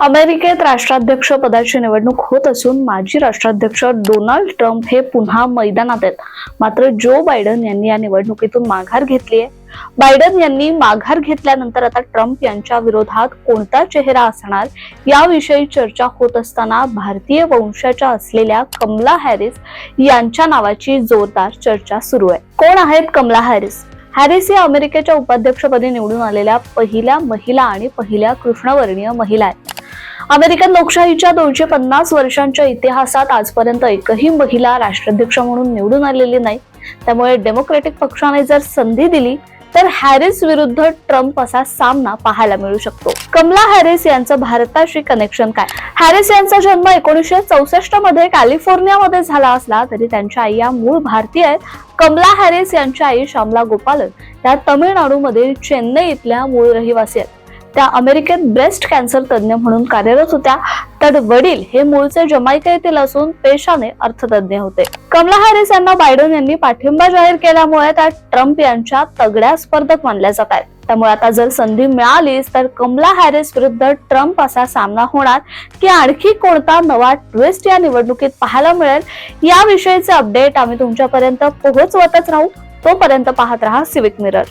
अमेरिकेत राष्ट्राध्यक्ष पदाची निवडणूक होत असून माजी राष्ट्राध्यक्ष डोनाल्ड ट्रम्प हे पुन्हा मैदानात आहेत. मात्र जो बायडन यांनी या निवडणुकीतून माघार घेतली आहे बायडन यांनी माघार घेतल्यानंतर आता ट्रम्प यांच्या विरोधात कोणता चेहरा असणार याविषयी चर्चा होत असताना भारतीय वंशाच्या असलेल्या कमला हॅरिस यांच्या नावाची जोरदार चर्चा सुरू आहे. कोण आहेत कमला हॅरिस? हॅरिस या अमेरिकेच्या उपाध्यक्षपदी निवडून आलेल्या पहिल्या महिला आणि पहिल्या कृष्णवर्णीय महिला आहेत. अमेरिकन लोकशाहीच्या दोनशे पन्नास वर्षांच्या इतिहासात आजपर्यंत एकही महिला राष्ट्राध्यक्ष म्हणून निवडून आलेली नाही. त्यामुळे डेमोक्रेटिक पक्षाने जर संधी दिली तर हॅरिस विरुद्ध ट्रम्प असा सामना पाहायला मिळू शकतो. कमला हॅरिस यांचं भारताशी कनेक्शन काय? हॅरिस यांचा जन्म एकोणीसशे चौसष्टमध्ये कॅलिफोर्नियामध्ये झाला असला तरी त्यांच्या आई या मूळ भारतीय आहेत. कमला हॅरिस यांच्या आई श्यामला गोपालन या तमिळनाडूमधील चेन्नई इथल्या मूळ रहिवासी आहेत. त्या अमेरिकेत ब्रेस्ट कॅन्सर तज्ज्ञ म्हणून कार्यरत होत्या. तर वडील हे मूळचे जमायका येथील असून पेशाने अर्थतज्ञ होते. कमला हॅरिस यांना बायडन यांनी पाठिंबा जाहीर केल्यामुळे त्या ट्रम्प यांच्या तगड्या स्पर्धक मानल्या जात आहेत. त्यामुळे आता जर संधी मिळालीच तर कमला हॅरिस विरुद्ध ट्रम्प असा सामना होणार की आणखी कोणता नवा ट्विस्ट या निवडणुकीत पाहायला मिळेल? याविषयीचे अपडेट आम्ही तुमच्यापर्यंत पोहोचवतच राहू. तोपर्यंत पाहत राहा सिविक मिरर